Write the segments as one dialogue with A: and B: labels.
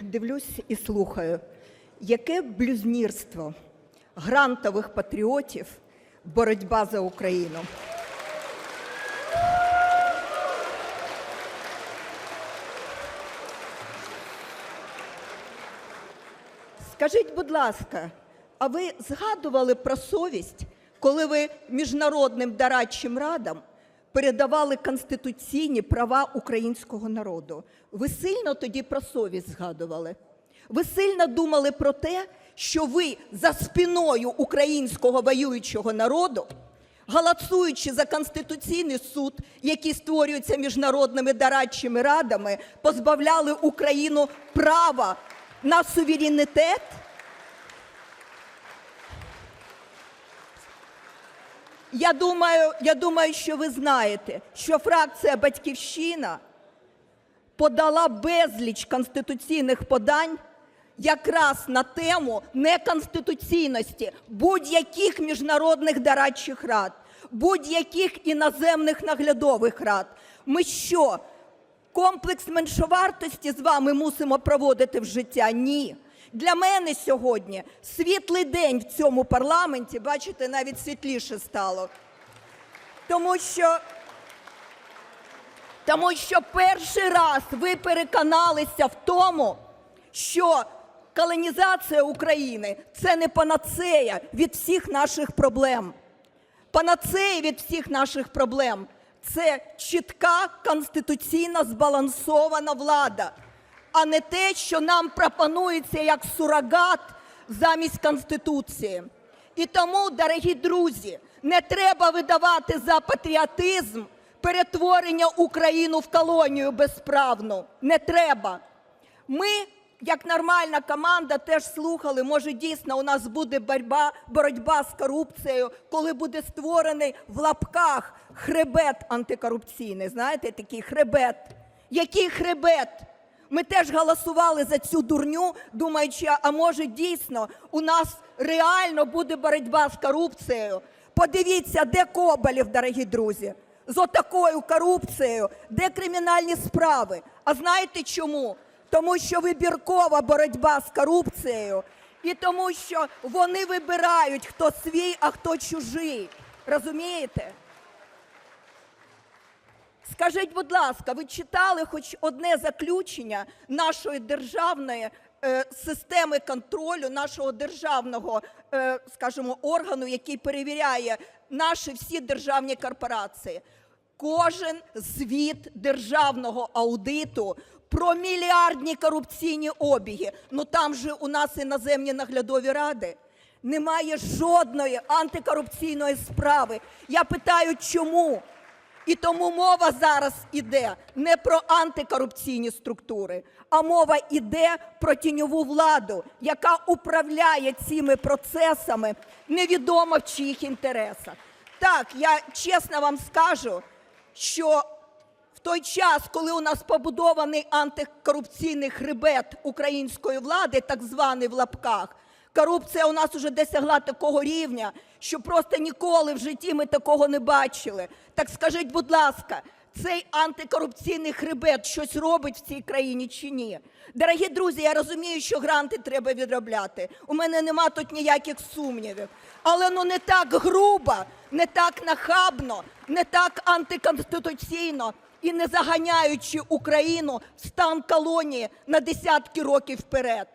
A: дивлюсь і слухаю, яке блюзнірство грантових патріотів боротьба за Україну. Скажіть, будь ласка, а ви згадували про совість, коли ви міжнародним дорадчим радам передавали конституційні права українського народу? Ви сильно тоді про совість згадували? Ви сильно думали про те, що ви за спиною українського воюючого народу, галасуючи за Конституційний суд, який створюється міжнародними дорадчими радами, позбавляли Україну права на суверенітет? Я думаю, я думаю, що ви знаєте, що фракція Батьківщина подала безліч конституційних подань якраз на тему неконституційності будь-яких міжнародних дорадчих рад, будь-яких іноземних наглядових рад. Ми що, комплекс меншовартості з вами мусимо проводити в життя? Ні. Для мене сьогодні світлий день в цьому парламенті, бачите, навіть світліше стало. Тому що тому що перший раз ви переконалися в тому, що колонізація України це не панацея від всіх наших проблем. Панацея від всіх наших проблем це чітка конституційно збалансована влада, а не те, що нам пропонується як сурогат замість Конституції. І тому, дорогі друзі, не треба видавати за патріотизм перетворення України в колонію безправну. Не треба. Ми, як нормальна команда, теж слухали, може дійсно у нас буде боротьба, боротьба з корупцією, коли буде створений в лапках хребет антикорупційний. Знаєте, такий хребет. Який хребет? Ми теж голосували за цю дурню, думаючи, а може дійсно у нас реально буде боротьба з корупцією. Подивіться, де Коболєв, дорогі друзі, з отакою корупцією, де кримінальні справи. А знаєте чому? Тому що вибіркова боротьба з корупцією і тому, що вони вибирають, хто свій, а хто чужий. Розумієте? Скажіть, будь ласка, ви читали хоч одне заключення нашої державної е, системи контролю, нашого державного, е, скажімо, органу, який перевіряє наші всі державні корпорації? Кожен звіт державного аудиту про мільярдні корупційні обіги. Ну там же у нас іноземні наглядові ради. Немає жодної антикорупційної справи. Я питаю, чому? І тому мова зараз іде не про антикорупційні структури, а мова іде про тіньову владу, яка управляє цими процесами невідомо в чиїх інтересах. Так, я чесно вам скажу, що в той час, коли у нас побудований антикорупційний хребет української влади, так званий в лапках, корупція у нас уже досягла такого рівня, що просто ніколи в житті ми такого не бачили. Так скажіть, будь ласка, цей антикорупційний хребет щось робить в цій країні чи ні? Дорогі друзі, я розумію, що гранти треба відробляти. У мене нема тут ніяких сумнівів. Але ну не так грубо, не так нахабно, не так антиконституційно і не заганяючи Україну в стан колонії на десятки років вперед.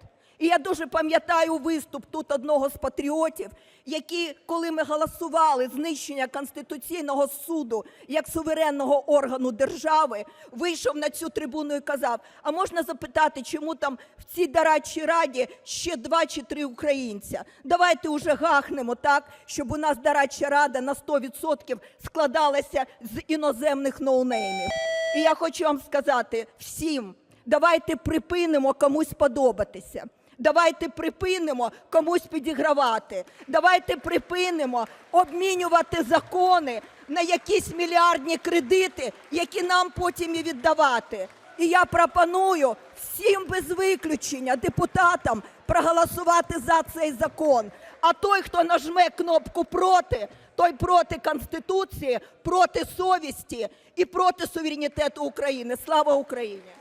A: І я дуже пам'ятаю виступ тут одного з патріотів, який, коли ми голосували знищення Конституційного суду як суверенного органу держави, вийшов на цю трибуну і казав: а можна запитати, чому там в цій дорадчій раді ще два чи три українця? Давайте уже гахнемо так, щоб у нас дорадча рада на 100% складалася з іноземних ноунеймів. І я хочу вам сказати всім: давайте припинимо комусь подобатися. Давайте припинимо комусь підігравати. Давайте припинимо обмінювати закони на якісь мільярдні кредити, які нам потім і віддавати. І я пропоную всім без виключення депутатам проголосувати за цей закон. А той, хто нажме кнопку проти, той проти Конституції, проти совісті і проти суверенітету України. Слава Україні!